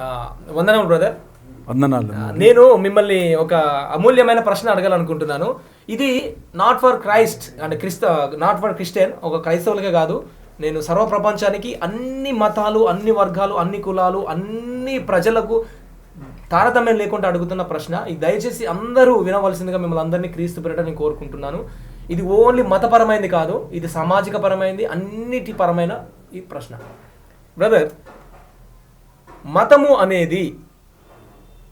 ఆ, వందనములు బ్రదర్ వందనాలు. నేను మిమ్మల్ని ఒక అమూల్యమైన ప్రశ్న అడగాలనుకుంటున్నాను. ఇది నాట్ ఫర్ క్రైస్ట్ అంటే క్రిస్త నాట్ ఫర్ క్రిస్టియన్ ఒక క్రైస్తవులకే కాదు. నేను సర్వ ప్రపంచానికి అన్ని మతాలు అన్ని వర్గాలు అన్ని కులాలు అన్ని ప్రజలకు తారతమ్యం లేకుండా అడుగుతున్న ప్రశ్న. ఇది దయచేసి అందరూ వినవలసిందిగా మిమ్మల్ని అందరినీ క్రీస్తు పెరట నేను కోరుకుంటున్నాను. ఇది ఓన్లీ మతపరమైంది కాదు ఇది సామాజిక పరమైంది అన్నిటి పరమైన ఈ ప్రశ్న. బ్రదర్ మతము అనేది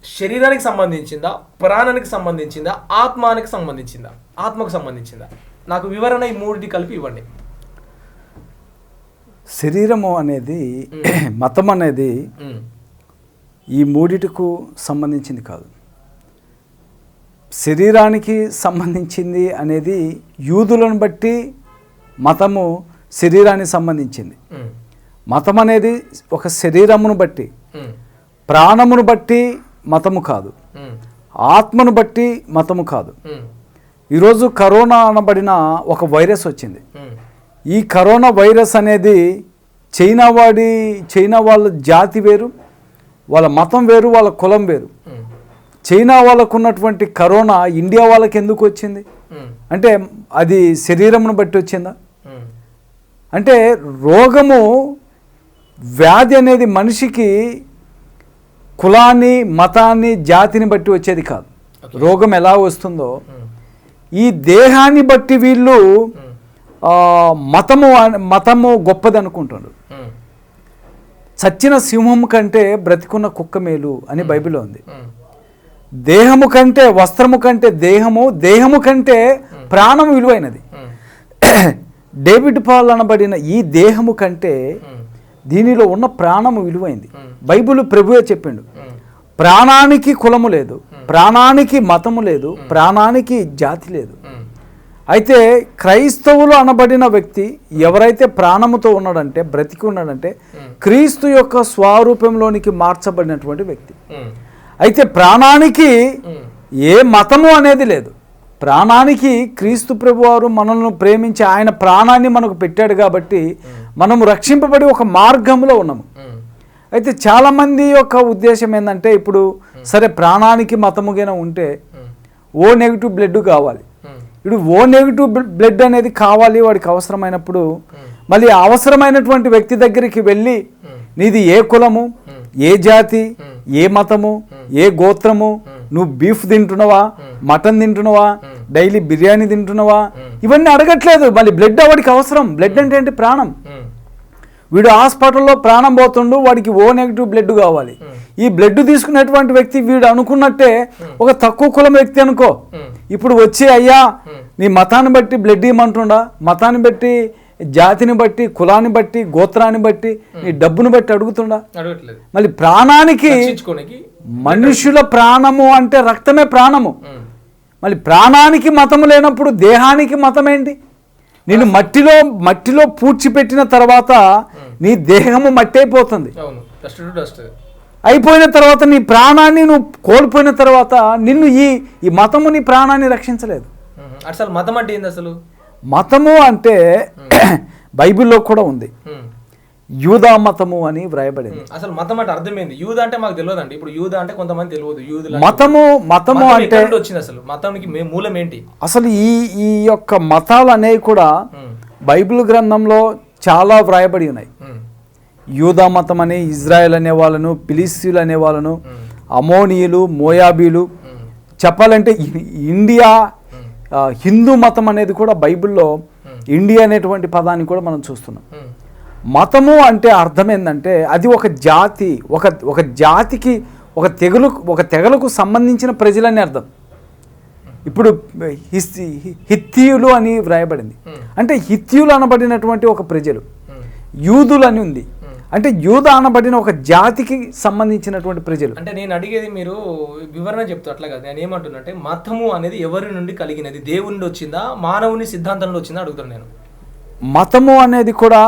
శరీరానికి సంబంధించిందా ప్రాణానికి సంబంధించిందా ఆత్మానికి సంబంధించిందా? ఆత్మకు సంబంధించిందా? నాకు వివరణ ఈ మూడిటి కలిపి ఇవ్వండి. శరీరము అనేది మతం అనేది ఈ మూడిటికు సంబంధించింది కాదు. శరీరానికి సంబంధించింది అనేది యూదులను బట్టి మతము శరీరానికి సంబంధించింది. మతం అనేది ఒక శరీరమును బట్టి ప్రాణమును బట్టి మతము కాదు. ఆత్మను బట్టి మతము కాదు. ఈరోజు కరోనా అనబడిన ఒక వైరస్ వచ్చింది. ఈ కరోనా వైరస్ అనేది చైనా వాడి చైనా వాళ్ళ జాతి వేరు వాళ్ళ మతం వేరు వాళ్ళ కులం వేరు. చైనా వాళ్ళకు ఉన్నటువంటి కరోనా ఇండియా వాళ్ళకి ఎందుకు వచ్చింది? అంటే అది శరీరమును బట్టి వచ్చిందా? అంటే రోగము వ్యాధి అనేది మనిషికి కులాన్ని మతాన్ని జాతిని బట్టి వచ్చేది కాదు. రోగం ఎలా వస్తుందో ఈ దేహాన్ని బట్టి వీళ్ళు మతము మతము గొప్పది అనుకుంటున్నారు చచ్చిన సింహం కంటే బ్రతికున్న కుక్క మేలు అని బైబిల్లో ఉంది. దేహము కంటే వస్త్రము కంటే దేహము దేహము కంటే ప్రాణము విలువైనది. డేవిడ్ పాల్ అనబడిన ఈ దేహము కంటే దీనిలో ఉన్న ప్రాణము విలువైంది. బైబిల్ ప్రభువే చెప్పిండు. ప్రాణానికి కులము లేదు. ప్రాణానికి మతము లేదు. ప్రాణానికి జాతి లేదు. అయితే క్రైస్తవులు అనబడిన వ్యక్తి ఎవరైతే ప్రాణముతో ఉన్నాడంటే బ్రతికి ఉన్నాడంటే క్రీస్తు యొక్క స్వరూపంలోనికి మార్చబడినటువంటి వ్యక్తి. అయితే ప్రాణానికి ఏ మతము అనేది లేదు. ప్రాణానికి క్రీస్తు ప్రభువారు మనల్ని ప్రేమించి ఆయన ప్రాణాన్ని మనకు పెట్టాడు కాబట్టి మనము రక్షింపబడి ఒక మార్గంలో ఉన్నాము. అయితే చాలామంది యొక్క ఉద్దేశం ఏంటంటే ఇప్పుడు సరే ప్రాణానికి మతముగా ఉంటే ఓ నెగిటివ్ బ్లడ్ కావాలి. ఇప్పుడు ఓ నెగిటివ్ బ్లడ్ అనేది కావాలి వాడికి అవసరమైనప్పుడు మళ్ళీ అవసరమైనటువంటి వ్యక్తి దగ్గరికి వెళ్ళి నీది ఏ కులము ఏ జాతి ఏ మతము ఏ గోత్రము నువ్వు బీఫ్ తింటున్నావా? మటన్ తింటున్నావా? డైలీ బిర్యానీ తింటున్నావా? ఇవన్నీ అడగట్లేదు. మళ్ళీ బ్లడ్ వాడికి అవసరం. బ్లడ్ అంటే ఏంటి? ప్రాణం. వీడు హాస్పిటల్లో ప్రాణం పోతుండు వాడికి ఓ నెగిటివ్ బ్లడ్ కావాలి. ఈ బ్లడ్ తీసుకునేటువంటి వ్యక్తి వీడు అనుకున్నట్టే ఒక తక్కువ కులం వ్యక్తి అనుకో. ఇప్పుడు వచ్చి అయ్యా నీ మతాన్ని బట్టి బ్లడ్ ఇవ్వమంటుండా? మతాన్ని బట్టి జాతిని బట్టి కులాన్ని బట్టి గోత్రాన్ని బట్టి నీ డబ్బును బట్టి అడుగుతుండా? మళ్ళీ ప్రాణానికి మనుషుల ప్రాణము అంటే రక్తమే ప్రాణము. ఉమ్, మళ్ళీ ప్రాణానికి మతము లేనప్పుడు దేహానికి మతం ఏంటి నేను మట్టిలో మట్టిలో పూడ్చిపెట్టిన తర్వాత నీ దేహము మట్టి అయిపోతుంది అయిపోయిన తర్వాత నీ ప్రాణాన్ని నువ్వు కోల్పోయిన తర్వాత నిన్ను ఈ ఈ మతము నీ ప్రాణాన్ని రక్షించలేదు. అసలు మతం అంటే ఏంది అసలు? మతము అంటే బైబిల్లో కూడా ఉంది. ఉమ్, యూదా మతము అని వ్రాయబడింది. ఉమ్, అసలు మతం అంటే అర్థమైంది. యూద అంటే మాకు తెలియదండి. ఇప్పుడు యూద అంటే కొంతమంది తెలియదు. యూదులు మతము మతము అంటే వచ్చింది అసలు? మతానికి మూలం ఏంటి? అసలు ఈ ఈ యొక్క మతాలు అనేవి కూడా బైబిల్ గ్రంథంలో చాలా వ్రాయబడి ఉన్నాయి. యూదా మతం అని ఇజ్రాయెల్ అనే వాళ్ళను పిలిస్తీయులు అనే వాళ్ళను అమోనీయులు మోయాబీలు చెప్పాలంటే ఇండియా హిందూ మతం అనేది కూడా బైబిల్లో ఇండియా అనేటువంటి పదాన్ని కూడా మనం చూస్తున్నాం. ఉమ్, మతము అంటే అర్థం ఏంటంటే అది ఒక జాతి ఒక ఒక జాతికి ఒక తెగులు ఒక తెగలకు సంబంధించిన ప్రజలని అర్థం. ఇప్పుడు హిస్- హిత్తీయులు అని వ్రాయబడింది. Hmm. అంటే హిత్తీయులు అనబడినటువంటి ఒక ప్రజలు. యూదులు అని ఉంది. అంటే యూద అనబడిన ఒక జాతికి సంబంధించినటువంటి ప్రజలు. అంటే నేను అడిగేది మీరు వివరణ చెప్తా అట్లా కాదు. నేను ఏమంటున్నంటే మతము అనేది ఎవరి నుండి కలిగినది? దేవుని వచ్చిందా? మానవుని సిద్ధాంతం నుండి వచ్చిందా అడుగుతాను నేను. మతము అనేది కూడా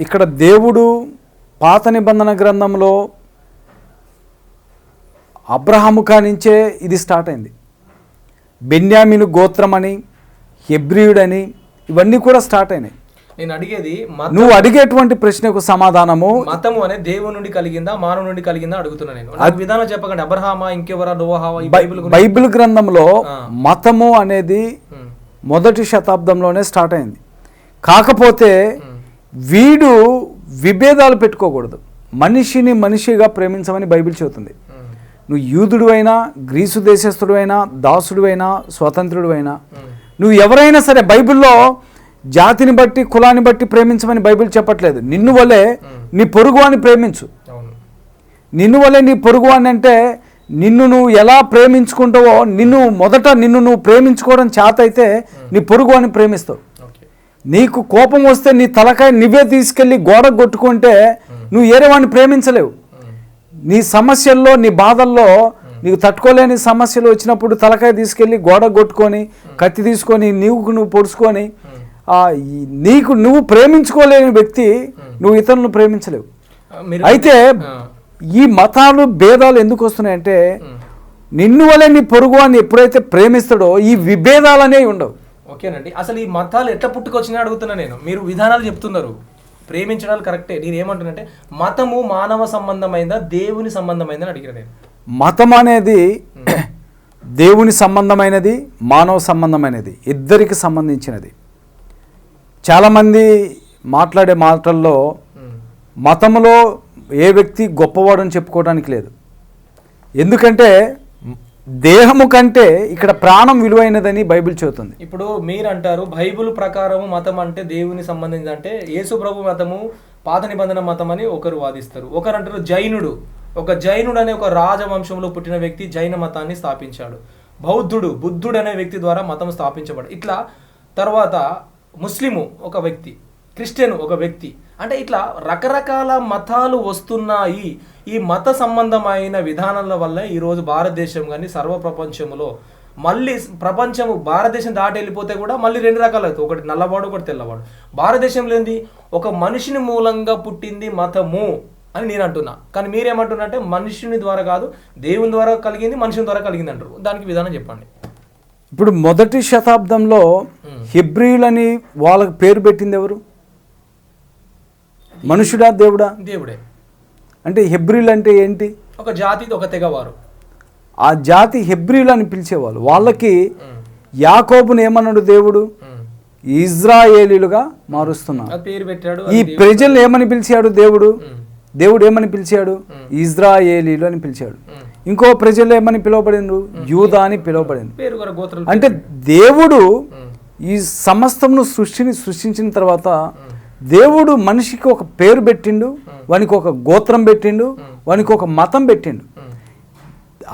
ఇక్కడ దేవుడు పాత నిబంధన గ్రంథంలో అబ్రహాము కానించే ఇది స్టార్ట్ అయింది. బెన్యామిను గోత్రం అని హెబ్రియుడని ఇవన్నీ కూడా స్టార్ట్ అయినాయి. నేను అడిగేది నువ్వు అడిగేటువంటి ప్రశ్నకు సమాధానము మతము అనే దేవుని నుండి కలిగిందా మానవ నుండి కలిగిందా అడుగుతున్నా నేను. విధానం చెప్పకండి. అబ్రహామా ఇంకెవరా నోహావా బైబిల్ బైబిల్ గ్రంథంలో. మతము అనేది మొదటి శతాబ్దంలోనే స్టార్ట్ అయింది. కాకపోతే వీడు విభేదాలు పెట్టుకోకూడదు. మనిషిని మనిషిగా ప్రేమించమని బైబిల్ చెబుతుంది. నువ్వు యూదుడు అయినా గ్రీసు దేశస్థుడు అయినా దాసుడు అయినా స్వతంత్రుడు అయినా నువ్వు ఎవరైనా సరే బైబిల్లో జాతిని బట్టి కులాన్ని బట్టి ప్రేమించమని బైబిల్ చెప్పట్లేదు. నిన్ను వలే నీ పొరుగు అని ప్రేమించు నిన్ను వలే నీ పొరుగు అని అంటే నిన్ను నువ్వు ఎలా ప్రేమించుకుంటావో నిన్ను మొదట నిన్ను నువ్వు ప్రేమించుకోవడం చేత అయితే నీ పొరుగు అని ప్రేమిస్తావు నీకు కోపం వస్తే నీ తలకాయ నువ్వే తీసుకెళ్ళి గోడ కొట్టుకుంటే నువ్వు ఏరే వాడిని ప్రేమించలేవు నీ సమస్యల్లో నీ బాధల్లో నీకు తట్టుకోలేని సమస్యలు వచ్చినప్పుడు తలకాయ తీసుకెళ్ళి గోడ కొట్టుకొని కత్తి తీసుకొని నీవుకు నువ్వు పొడుచుకొని నీకు నువ్వు ప్రేమించుకోలేని వ్యక్తి నువ్వు ఇతరులను ప్రేమించలేవు. అయితే ఈ మతాలు భేదాలు ఎందుకు వస్తున్నాయంటే ఉమ్, నిన్ను వలె నీ పొరుగు అని ఎప్పుడైతే ప్రేమిస్తాడో ఈ విభేదాలు అనేవి ఉండవు. ఓకేనండి. అసలు ఈ మతాలు ఎట్లా పుట్టుకొచ్చినా అడుగుతున్నా నేను. మీరు విధానాలు చెప్తున్నారు. ప్రేమించడాలు కరెక్టే. నేను ఏమంటున్నానంటే మతము మానవ సంబంధమైందా దేవుని సంబంధమైందని అడిగిన నేను. మతం అనేది దేవుని సంబంధమైనది మానవ సంబంధమైనది ఇద్దరికి సంబంధించినది. చాలామంది మాట్లాడే మాటల్లో మతంలో ఏ వ్యక్తి గొప్పవాడు అని చెప్పుకోవడానికి లేదు. ఎందుకంటే దేహము కంటే ఇక్కడ ప్రాణం విలువైనదని బైబిల్ చెబుతుంది. ఇప్పుడు మీరు అంటారు బైబిల్ ప్రకారం మతం అంటే దేవుని సంబంధించి అంటే యేసు ప్రభు మతము పాత నిబంధన మతం అని ఒకరు వాదిస్తారు. ఒకరు అంటారు జైనుడు. ఒక జైనుడు అనే ఒక రాజవంశంలో పుట్టిన వ్యక్తి జైన మతాన్ని స్థాపించాడు. బౌద్ధుడు బుద్ధుడు అనే వ్యక్తి ద్వారా మతం స్థాపించబడు ఇట్లా తర్వాత ముస్లిము ఒక వ్యక్తి క్రిస్టియన్ ఒక వ్యక్తి. అంటే ఇట్లా రకరకాల మతాలు వస్తున్నాయి. ఈ మత సంబంధమైన విధానాల వల్ల ఈరోజు భారతదేశం కానీ సర్వ ప్రపంచంలో మళ్ళీ ప్రపంచము భారతదేశం దాటి వెళ్ళిపోతే కూడా మళ్ళీ రెండు రకాలు అవుతాయి. ఒకటి నల్లవాడు ఒకటి తెల్లవాడు. భారతదేశంలో ఏంది? ఒక మనిషిని మూలంగా పుట్టింది మతము అని నేను అంటున్నా. కానీ మీరేమంటున్నారంటే మనుషుని ద్వారా కాదు దేవుని ద్వారా కలిగింది మనుషుని ద్వారా కలిగింది అంటారు. దానికి విధానం చెప్పండి. ఇప్పుడు మొదటి శతాబ్దంలో హిబ్రియులని వాళ్ళకి పేరు పెట్టింది ఎవరు? మనుషుడా దేవుడా? దేవుడే. అంటే హెబ్రిల్ అంటే ఏంటి? ఒక జాతి ఒక తెగవారు. ఆ జాతి హెబ్రిల్ అని పిలిచేవాళ్ళు. వాళ్ళకి ఉమ్, యాకోబుని ఏమన్నాడు దేవుడు? ఉమ్. ఇజ్రాయేలీలుగా మారుస్తున్నాడు ఈ ప్రజలు ఏమని పిలిచాడు దేవుడు? దేవుడు ఏమని పిలిచాడు? ఇజ్రాయేలీలు అని పిలిచాడు. ఇంకో ప్రజలు ఏమని పిలువబడిండు యూదా అని పిలువబడింది అంటే దేవుడు ఈ సమస్తమును సృష్టిని సృష్టించిన తర్వాత దేవుడు మనిషికి ఒక పేరు పెట్టిండు వానికి ఒక గోత్రం పెట్టిండు వానికి ఒక మతం పెట్టిండు.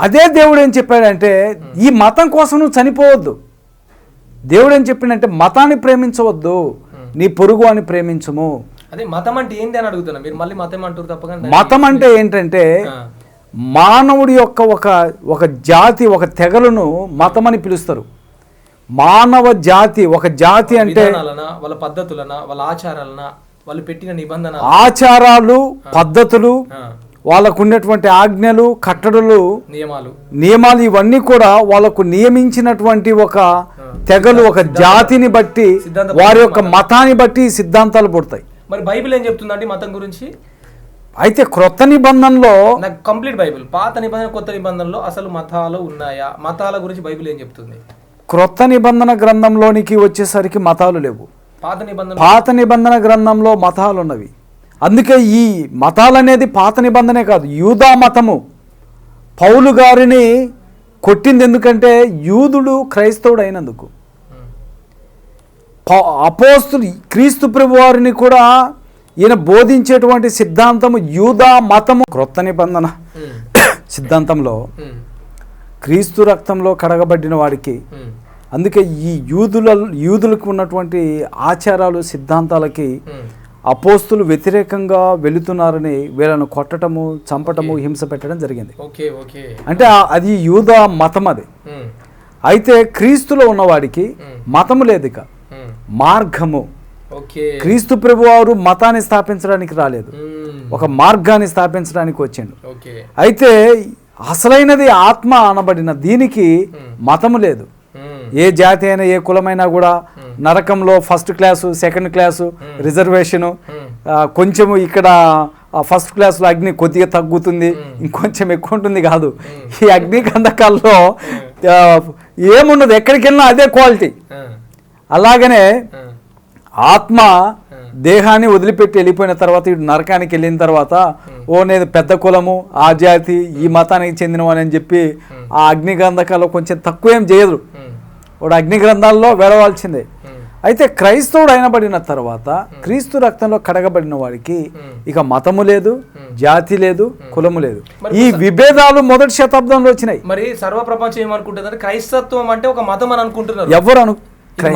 అదే దేవుడు ఏం చెప్పాడంటే ఈ మతం కోసం నువ్వు చనిపోవద్దు. దేవుడు ఏం చెప్పిండంటే మతాన్ని ప్రేమించవద్దు నీ పొరుగు అని ప్రేమించము. అదే మతం అంటే ఏంటి అని అడుగుతున్నా. మీరు మళ్ళీ మతం అంటారు తప్ప కానీ మతం అంటే ఏంటంటే మానవుడి యొక్క ఒక ఒక జాతి ఒక తెగలను మతం అని పిలుస్తారు. మానవ జాతి ఒక జాతి అంటే వాళ్ళ పద్ధతులనా వాళ్ళ ఆచారాలనా వాళ్ళు పెట్టిన నిబంధన ఆచారాలు పద్ధతులు వాళ్ళకు ఉన్నటువంటి ఆజ్ఞలు కట్టడలు నియమాలు. నియమాలు ఇవన్నీ కూడా వాళ్ళకు నియమించినటువంటి ఒక తెగలు ఒక జాతిని బట్టి వారి యొక్క మతాన్ని బట్టి సిద్ధాంతాలు పుడతాయి. మరి బైబిల్ ఏం చెప్తుందండి మతం గురించి? అయితే క్రొత్త నిబంధనలో నాకు కంప్లీట్ బైబిల్. పాత నిబంధన కొత్త నిబంధనలో అసలు మతాలు ఉన్నాయా? మతాల గురించి బైబిల్ ఏం చెప్తుంది? క్రొత్త నిబంధన గ్రంథంలోనికి వచ్చేసరికి మతాలు లేవు. పాత నిబంధన పాత నిబంధన గ్రంథంలో మతాలు ఉన్నవి. అందుకే ఈ మతాలు అనేది పాత నిబంధనే కాదు యూదా మతము. పౌలు గారిని కొట్టింది ఎందుకంటే యూదుడు క్రైస్తవుడు అయినందుకు అపోస్తులు క్రీస్తు ప్రభు వారిని కూడా ఈయన బోధించేటువంటి సిద్ధాంతము యూదా మతము. క్రొత్త నిబంధన. ఉమ్, సిద్ధాంతంలో ఉమ్, క్రీస్తు రక్తంలో కడగబడిన వాడికి. ఉమ్, అందుకే ఈ యూదుల యూదులకు ఉన్నటువంటి ఆచారాలు సిద్ధాంతాలకి. అపోస్తులు వ్యతిరేకంగా వెళుతున్నారని వీళ్ళను కొట్టటము చంపటము హింస పెట్టడం జరిగింది. అంటే అది యూదా మతం అది. అయితే క్రీస్తులో ఉన్నవాడికి మతము లేదు ఇక మార్గము. క్రీస్తు ప్రభువారు మతాన్ని స్థాపించడానికి రాలేదు. ఒక మార్గాన్ని స్థాపించడానికి వచ్చిండు. అయితే అసలైనది ఆత్మ అనబడిన దీనికి మతము లేదు. ఏ జాతి అయినా ఏ కులమైనా కూడా నరకంలో first class second class reservation కొంచెము ఇక్కడ ఫస్ట్ క్లాస్లో అగ్ని కొద్దిగా తగ్గుతుంది ఇంకొంచెం ఎక్కువ ఉంటుంది కాదు. ఈ అగ్ని కందకాల్లో ఏమున్నది ఎక్కడికి వెళ్ళినా అదే క్వాలిటీ. అలాగనే ఆత్మ దేహాన్ని వదిలిపెట్టి వెళ్ళిపోయిన తర్వాత ఇటు నరకానికి వెళ్ళిన తర్వాత ఓ నేను పెద్ద కులము ఆ జాతి ఈ మతానికి చెందినవాని అని చెప్పి ఆ అగ్ని గ్రంథకాల్లో కొంచెం తక్కువ ఏం చేయదు వాడు అగ్ని గ్రంథాల్లో వెళ్ళవలసిందే ఉమ్, అయితే క్రైస్తవుడు అయినబడిన తర్వాత క్రీస్తు రక్తంలో కడగబడిన వాడికి ఇక మతము లేదు జాతి లేదు కులము లేదు. ఈ విభేదాలు మొదటి శతాబ్దంలో వచ్చినాయి. మరి సర్వ ప్రపంచం ఏమనుకుంటుందంటే క్రైస్తత్వం అంటే ఒక మతం అని అనుకుంటున్నారు. ఎవరు అను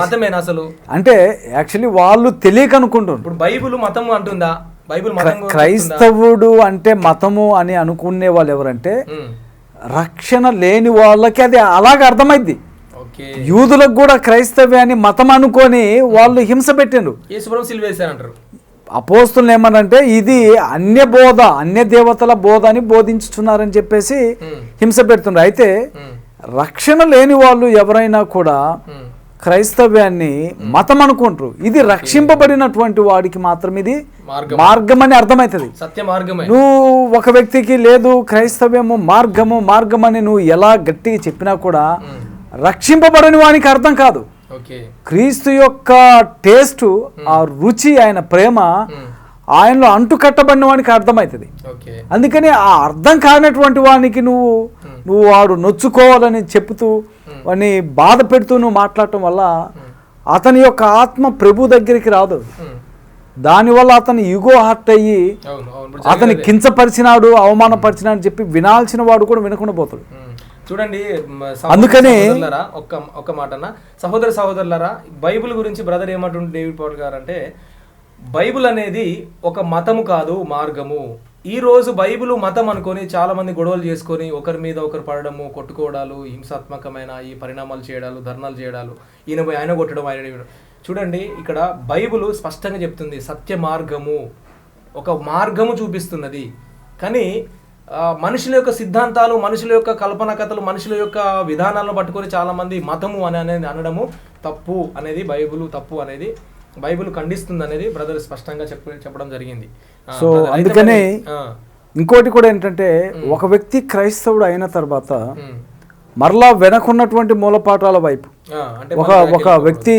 మతమేనా అసలు? అంటే యాక్చువల్లీ వాళ్ళు తెలియక అనుకుంటున్నారు ఇప్పుడు బైబిల్ మతం అంటుందా? బైబిల్? క్రైస్తవుడు అంటే మతము అని అనుకునే వాళ్ళు ఎవరంటే రక్షణ లేని వాళ్ళకి అది అలాగ అర్థమైంది యూదులకు కూడా క్రైస్తవ్యాన్ని మతం అనుకొని వాళ్ళు హింస పెట్టిండ్రు. అపోస్తులు ఏమనంటే ఇది అన్య బోధ అన్య దేవతల బోధ అని బోధించుతున్నారని చెప్పేసి హింస పెడుతున్నారు అయితే రక్షణ లేని వాళ్ళు ఎవరైనా కూడా క్రైస్తవ్యాన్ని మతం అనుకుంటారు ఇది రక్షింపబడినటువంటి వాడికి మాత్రం ఇది మార్గం. మార్గం అని అర్థమవుతుంది సత్య మార్గమే నువ్వు ఒక వ్యక్తికి లేదు క్రైస్తవ్యము మార్గము మార్గం అని నువ్వు ఎలా గట్టిగా చెప్పినా కూడా రక్షింపబడని వానికి అర్థం కాదు. క్రీస్తు యొక్క టేస్ట్ ఆ రుచి ఆయన ప్రేమ ఆయనలో అంటు కట్టబడిన వానికి అర్థమవుతుంది అందుకని ఆ అర్థం కానటువంటి వానికి నువ్వు నువ్వు వాడు నొచ్చుకోవాలని చెప్తూ వాడిని బాధ పెడుతూ నువ్వు మాట్లాడటం వల్ల అతని యొక్క ఆత్మ ప్రభు దగ్గరికి రాదు. దానివల్ల అతను యుగో హర్ట్ అయ్యి అతని కించపరిచినాడు అవమానపరిచినాడు అని చెప్పి వినాల్సిన వాడు కూడా వినకుండా పోతాడు. చూడండి అందుకనే- ఒక్క ఒక్క మాటన సహోదర సహోదరులారా బైబిల్ గురించి బ్రదర్ ఏమంటుండే డేవిడ్ పౌల్ గారు అంటే బైబిల్ అనేది ఒక మతము కాదు మార్గము. ఈ రోజు బైబిల్ మతం అనుకొని చాలామంది గొడవలు చేసుకొని ఒకరి మీద ఒకరు పడడము కొట్టుకోవడాలు హింసాత్మకమైన ఈ పరిణామాలు చేయడాలు ధర్నాలు చేయడాలు ఈయన పోయి ఆయన కొట్టడం ఆయన చూడండి ఇక్కడ బైబిల్ స్పష్టంగా చెప్తుంది సత్య మార్గము. ఒక మార్గము చూపిస్తున్నది. కానీ మనుషుల యొక్క సిద్ధాంతాలు మనుషుల యొక్క కల్పన కథలు మనుషుల యొక్క విధానాలను పట్టుకొని చాలామంది మతము అని అనేది అనడము తప్పు అనేది బైబుల్ తప్పు అనేది బైబిల్ ఖండిస్తుంది అనేది బ్రదర్ స్పష్టంగా చెప్ప చెప్పడం జరిగింది. సో అందుకనే ఇంకోటి కూడా ఏంటంటే ఒక వ్యక్తి క్రైస్తవుడు అయిన తర్వాత మరలా వెనకున్నటువంటి మూలపాఠాల వైపు. ఒక ఒక వ్యక్తి.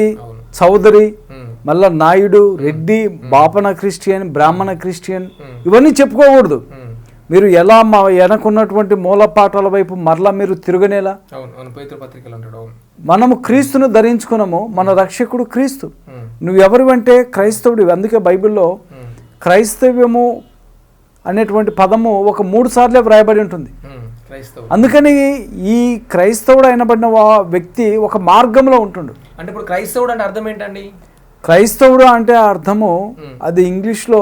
చౌదరి మళ్ళా నాయుడు రెడ్డి బాపన క్రిస్టియన్ బ్రాహ్మణ క్రిస్టియన్ ఇవన్నీ చెప్పుకోకూడదు. మీరు ఎలా మా వెనకున్నటువంటి మూలపాఠాల వైపు మరలా మీరు తిరగనేలా? మనము క్రీస్తును ధరించుకున్నాము మన రక్షకుడు క్రీస్తు. ఉమ్, నువ్వు ఎవరు అంటే క్రైస్తవుడు అందుకే బైబిల్లో క్రైస్తవ్యము అనేటువంటి పదము ఒక మూడు సార్లే వ్రాయబడి ఉంటుంది. అందుకని ఈ క్రైస్తవుడు అయినబడిన వ్యక్తి ఒక మార్గంలో ఉంటుండు. అంటే ఇప్పుడు క్రైస్తవుడు అంటే అర్థం ఏంటండి? క్రైస్తవుడు అంటే అర్థము అది ఇంగ్లీష్లో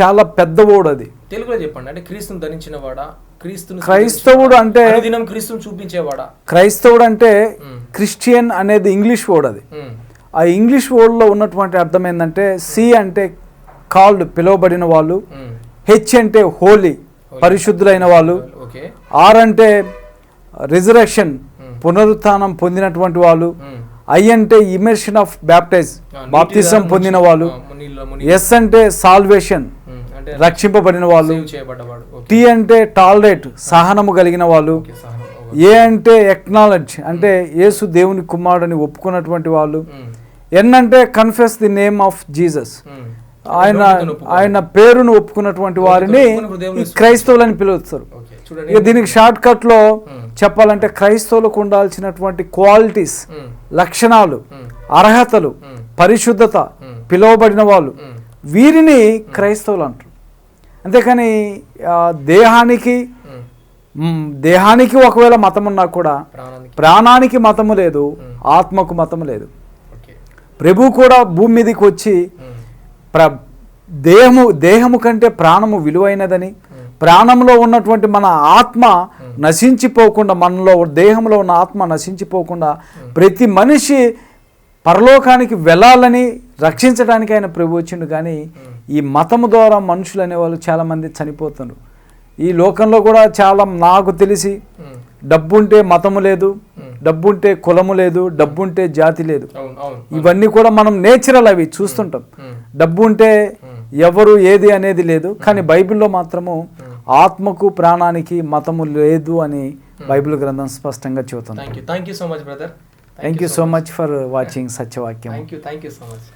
చాలా పెద్ద ఓడు అది. తెలుగులో చెప్పండి. అంటే క్రీస్తుని ధరించిన వాడా క్రీస్తుని క్రైస్తవుడు అంటే దినం క్రీస్తుని చూపించేవాడా? క్రైస్తవుడు అంటే క్రిస్టియన్ అనేది ఇంగ్లీష్ వర్డ్ అది. ఆ ఇంగ్లీష్ వర్డ్లో ఉన్నటువంటి అర్థం ఏంటంటే సి అంటే కాల్డ్ పిలువబడిన వాళ్ళు హెచ్ అంటే హోలీ పరిశుద్ధులైన వాళ్ళు ఆర్ అంటే రిజరక్షన్ పునరుత్థానం పొందినటువంటి వాళ్ళు ఐ అంటే ఇమర్షన్ ఆఫ్ బ్యాప్టైజ్ బాప్తిజం పొందిన వాళ్ళు ఎస్ అంటే సాల్వేషన్ అంటే రక్షింపబడిన వాళ్ళు. టీ అంటే టాలరేట్ సహనము కలిగిన వాళ్ళు. ఏ అంటే ఎక్నాలెడ్జ్ అంటే యేసు దేవుని కుమారుడని ఒప్పుకున్నటువంటి వాళ్ళు. ఉమ్, ఎన్ అంటే confess the name of Jesus ఆయన. ఆయన పేరును ఒప్పుకున్నటువంటి వారిని ఈ క్రైస్తవులని పిలుస్తారు. ఇక దీనికి షార్ట్ కట్లో ఉమ్, చెప్పాలంటే క్రైస్తవులకు ఉండాల్సినటువంటి క్వాలిటీస్ లక్షణాలు అర్హతలు పరిశుద్ధత పిలువబడిన వాళ్ళు. వీరిని క్రైస్తవులు అంటారు. అంతేకాని దేహానికి దేహానికి ఒకవేళ మతం ఉన్నా కూడా ప్రాణానికి. మతము లేదు ఆత్మకు మతము లేదు. ప్రభు కూడా భూమి మీదకి వచ్చి ప్ర దేహము దేహము కంటే ప్రాణము విలువైనదని ప్రాణంలో ఉన్నటువంటి మన ఆత్మ నశించిపోకుండా మనలో దేహంలో ఉన్న ఆత్మ నశించిపోకుండా ప్రతి మనిషి పరలోకానికి వెళ్ళాలని రక్షించడానికి ఆయన ప్రభు వచ్చిండు కానీ ఈ మతము ద్వారా మనుషులు అనేవాళ్ళు చాలామంది చనిపోతున్నారు ఈ లోకంలో కూడా చాలా నాకు తెలిసి ఉమ్, డబ్బు ఉంటే మతము లేదు ఉమ్, డబ్బు ఉంటే కులము లేదు డబ్బు ఉంటే జాతి లేదు. ఇవన్నీ కూడా మనం నేచురల్ అవి చూస్తుంటాం. డబ్బు ఉంటే ఎవరు ఏది అనేది లేదు. కానీ బైబిల్లో మాత్రము ఆత్మకు ప్రాణానికి మతము లేదు అని బైబిల్ గ్రంథం స్పష్టంగా చెబుతుంది. Thank you so much brother thank you so much for watching సత్యవాక్యం. Thank you thank you so much